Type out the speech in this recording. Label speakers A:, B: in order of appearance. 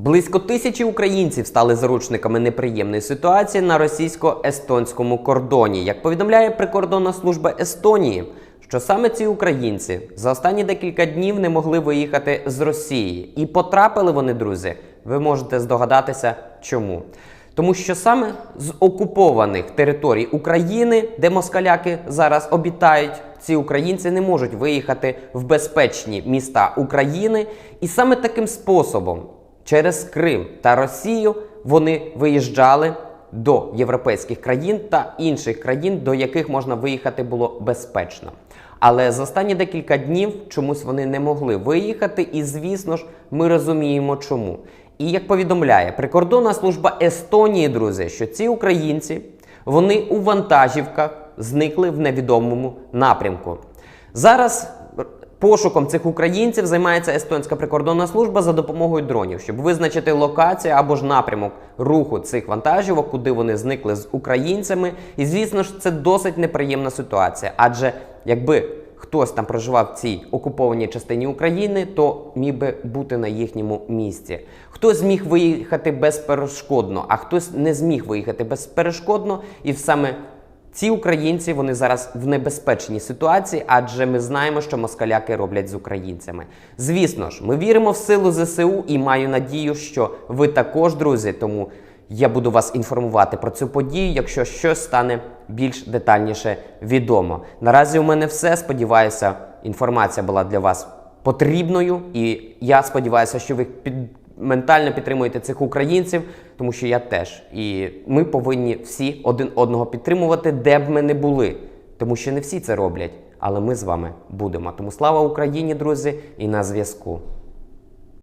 A: Близько тисячі українців стали заручниками неприємної ситуації на російсько-естонському кордоні. Як повідомляє прикордонна служба Естонії, що саме ці українці за останні декілька днів не могли виїхати з Росії. І потрапили вони, друзі, ви можете здогадатися, чому. Тому що саме з окупованих територій України, де москаляки зараз обітають, ці українці не можуть виїхати в безпечні міста України, і саме таким способом, через Крим та Росію, вони виїжджали до європейських країн та інших країн, до яких можна виїхати було безпечно. Але за останні декілька днів чомусь вони не могли виїхати, і звісно ж, ми розуміємо, чому. І як повідомляє прикордонна служба Естонії, друзі, що ці українці вони у вантажівках зникли в невідомому напрямку. Зараз пошуком цих українців займається естонська прикордонна служба за допомогою дронів, щоб визначити локацію або ж напрямок руху цих вантажівок, куди вони зникли з українцями. І звісно ж, це досить неприємна ситуація, адже якби хтось там проживав в цій окупованій частині України, то міг би бути на їхньому місці. Хтось зміг виїхати безперешкодно, а хтось не зміг виїхати безперешкодно, і саме ці українці вони зараз в небезпечній ситуації, адже ми знаємо, що москаляки роблять з українцями. Звісно ж, ми віримо в силу ЗСУ і маю надію, що ви також, друзі. Тому я буду вас інформувати про цю подію, якщо щось стане більш детальніше відомо. Наразі у мене все. Сподіваюся, інформація була для вас потрібною, і я сподіваюся, що ви під ментально підтримуєте цих українців, тому що я теж. І ми повинні всі один одного підтримувати, де б ми не були. Тому що не всі це роблять, але ми з вами будемо. Тому слава Україні, друзі, і на зв'язку.